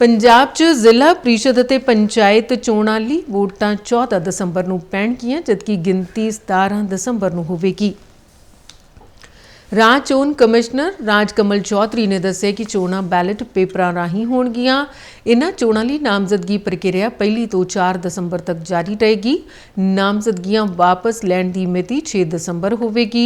ਪੰਜਾਬ 'ਚ ਜ਼ਿਲ੍ਹਾ ਪ੍ਰੀਸ਼ਦ ਅਤੇ ਪੰਚਾਇਤ ਚੋਣਾਂ ਲਈ ਵੋਟਾਂ 14 ਦਸੰਬਰ ਨੂੰ ਪੈਣਗੀਆਂ, ਜਦਕਿ ਗਿਣਤੀ 17 ਦਸੰਬਰ ਨੂੰ ਹੋਵੇਗੀ। ਰਾਜ ਚੋਣ ਕਮਿਸ਼ਨਰ ਰਾਜ ਕਮਲ ਚੌਧਰੀ ਨੇ ਦੱਸਿਆ ਕਿ ਚੋਣਾਂ ਬੈਲਟ ਪੇਪਰਾਂ ਰਾਹੀਂ ਹੋਣਗੀਆਂ। ਇਹਨਾਂ ਚੋਣਾਂ ਲਈ ਨਾਮਜ਼ਦਗੀ ਪ੍ਰਕਿਰਿਆ ਪਹਿਲੀ ਤੋਂ 4 ਦਸੰਬਰ ਤੱਕ ਜਾਰੀ ਰਹੇਗੀ। ਨਾਮਜ਼ਦਗੀਆਂ ਵਾਪਸ ਲੈਣ ਦੀ ਮਿਤੀ 6 ਦਸੰਬਰ ਹੋਵੇਗੀ।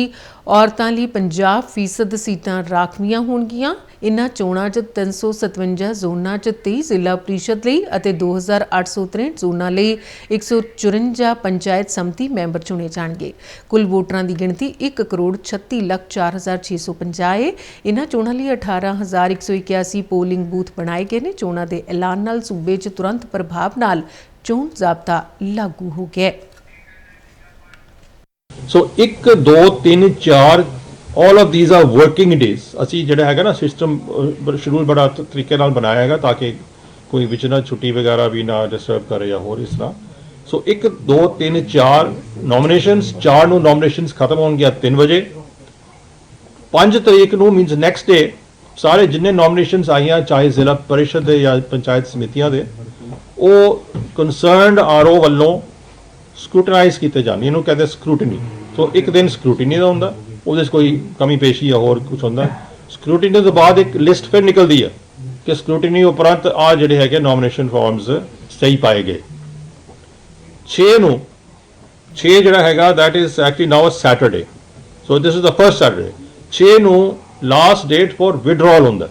ਔਰਤਾਂ ਲਈ 50% ਸੀਟਾਂ ਰਾਖਵੀਆਂ ਹੋਣਗੀਆਂ। ਇਨ੍ਹਾਂ ਚੋਣਾਂ 'ਚ 357 ਜ਼ੋਨਾਂ 'ਚ 23 ਜ਼ਿਲ੍ਹਾ ਪ੍ਰੀਸ਼ਦ ਲਈ ਅਤੇ 2863 ਜ਼ੋਨਾਂ ਲਈ 154 ਪੰਚਾਇਤ ਸਮਿਤੀ ਮੈਂਬਰ ਚੁਣੇ ਜਾਣਗੇ। ਕੁੱਲ ਵੋਟਰਾਂ ਦੀ ਗਿਣਤੀ 1 ਕਰੋੜ 36 ਲੱਖ 4650 ਹੈ ਇਨ੍ਹਾਂ ਚੋਣਾਂ ਲਈ 18181 ਪੋਲਿੰਗ ਬੂਥ ਬਣਾਏ ਗਏ ਨੇ। ਚੋਣਾਂ ਦੇ ਐਲਾਨ ਨਾਲ ਸੂਬੇ 'ਚ ਤੁਰੰਤ ਪ੍ਰਭਾਵ ਨਾਲ ਚੋਣ ਜ਼ਾਬਤਾ ਲਾਗੂ ਹੋ ਗਿਆ so 1 2 3 4 all of these are working days ਅਸੀਂ ਜਿਹੜਾ ਹੈਗਾ ਨਾ ਸਿਸਟਮ ਸ਼ਡਿਊਲ ਬੜਾ ਤਰੀਕੇ ਨਾਲ ਬਣਾਇਆ ਹੈਗਾ ਤਾਂ ਕਿ ਕੋਈ ਵਿੱਚ ਨਾ ਛੁੱਟੀ ਵਗੈਰਾ ਵੀ ਨਾ ਡਿਸਟਰਬ ਕਰੇ ਜਾਂ ਹੋਰ ਇਸ ਤਰ੍ਹਾਂ। ਸੋ 1 2 3 4 ਨੋਮੀਨੇਸ਼ਨਸ 4 ਨੂੰ ਨੋਮੀਨੇਸ਼ਨਸ ਖਤਮ ਹੋਣਗੀਆਂ 3 ਵਜੇ। 5 ਤਰੀਕ ਨੂੰ ਮੀਨਸ ਨੈਕਸਟ ਡੇ ਸਾਰੇ ਜਿੰਨੇ ਨੋਮੀਨੇਸ਼ਨਸ ਆਈਆਂ, ਚਾਹੇ ਜ਼ਿਲ੍ਹਾ ਪਰਿਸ਼ਦ ਦੇ ਜਾਂ ਪੰਚਾਇਤ ਸਮਿਤੀਆਂ ਦੇ, ਉਹ ਕਨਸਰਨਡ ਆਰਓ ਵੱਲੋਂ ਸਕੂਟਨਾਈਜ਼ ਕੀਤੇ ਜਾਂਦੇ ਇਹਨੂੰ ਕਹਿੰਦੇ ਸਕਰੂਟਨੀ ਸੋ ਇੱਕ ਦਿਨ ਸਕਰੂਟਨੀ ਦਾ ਹੁੰਦਾ, ਉਹਦੇ 'ਚ ਕੋਈ ਕਮੀ ਪੇਸ਼ੀ ਜਾਂ ਹੋਰ ਕੁਝ ਹੁੰਦਾ। ਸਕਰੂਟਨੀ ਤੋਂ ਬਾਅਦ ਇੱਕ ਲਿਸਟ ਫਿਰ ਨਿਕਲਦੀ ਹੈ ਕਿ ਸਕਰੂਟਨੀ ਉਪਰੰਤ ਆ ਜਿਹੜੇ ਹੈਗੇ ਨੋਮੀਨੇਸ਼ਨ ਫਾਰਮਸ ਸਹੀ ਪਾਏ ਗਏ। 6 ਨੂੰ 6 ਜਿਹੜਾ ਹੈਗਾ, that is actually now a Saturday so this is the first Saturday 6 ਨੂੰ ਲਾਸਟ ਡੇਟ ਫॉर ਵਿਡਰਾਅਲ ਹੁੰਦਾ